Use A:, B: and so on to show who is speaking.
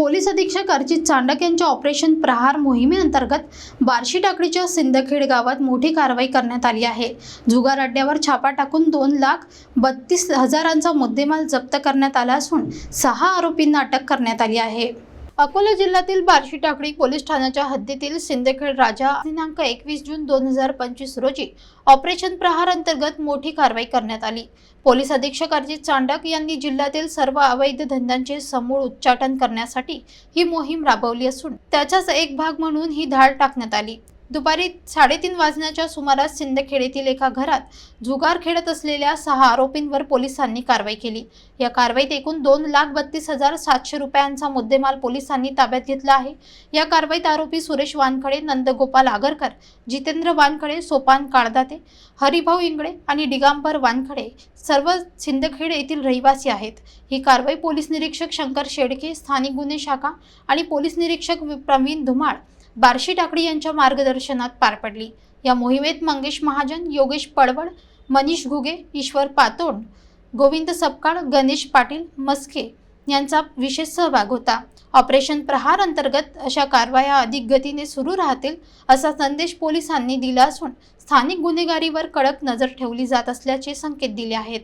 A: Police अधीक्षक अर्जित चांडक यांच्या operation प्रहार मोहिमेअंतर्गत बार्शी टाकडीच्या सिंदखेड गावात मोठी कारवाई करण्यात आली आहे. जुगार अड्ड्यावर छापा टाकून दोन लाख बत्तीस हजारांचा मुद्देमाल जप्त करण्यात आला असून सहा आरोपींना अटक करण्यात आली आहे. अकोला जिल्ह्यातील बार्शी टाकळी पोलीस ठाण्याच्या हद्दीतील सिंदखेड राजा दिनांक एकवीस जून दोन हजार पंचवीस रोजी ऑपरेशन प्रहार अंतर्गत मोठी कारवाई करण्यात आली. पोलीस अधीक्षक अजित चांडक यांनी जिल्ह्यातील सर्व अवैध धंद्यांचे समूळ उच्चाटन करण्यासाठी ही मोहीम राबवली असून त्याचाच एक भाग म्हणून ही धाड टाकण्यात आली. दुपारी साडेतीन वाजण्याच्या सुमारास सिंदखेड येथील एका घरात जुगार खेळत असलेल्या सहा आरोपींवर पोलिसांनी कारवाई केली. या कारवाईत एकूण दोन लाख बत्तीस हजार सातशे रुपयांचा मुद्देमाल पोलिसांनी ताब्यात घेतला आहे. या कारवाईत आरोपी सुरेश वानखडे नंदगोपाल आगरकर जितेंद्र वानखडे सोपान काळदाते हरिभाऊ इंगळे आणि डिगांबर वानखडे सर्व सिंदखेड येथील रहिवासी आहेत. ही कारवाई पोलीस निरीक्षक शंकर शेडके स्थानिक गुन्हे शाखा आणि पोलीस निरीक्षक प्रवीण धुमाळ बार्शी टाकडी यांच्या मार्गदर्शनात पार पडली. या मोहिमेत मंगेश महाजन योगेश पडवळ मनीष घुगे ईश्वर पातोंड गोविंद सपकाळ गणेश पाटील मस्के यांचा विशेष सहभाग होता. ऑपरेशन प्रहार अंतर्गत अशा कारवाया अधिक गतीने सुरू राहतील असा संदेश पोलिसांनी दिला असून स्थानिक गुन्हेगारीवर कडक नजर ठेवली जात असल्याचे संकेत दिले आहेत.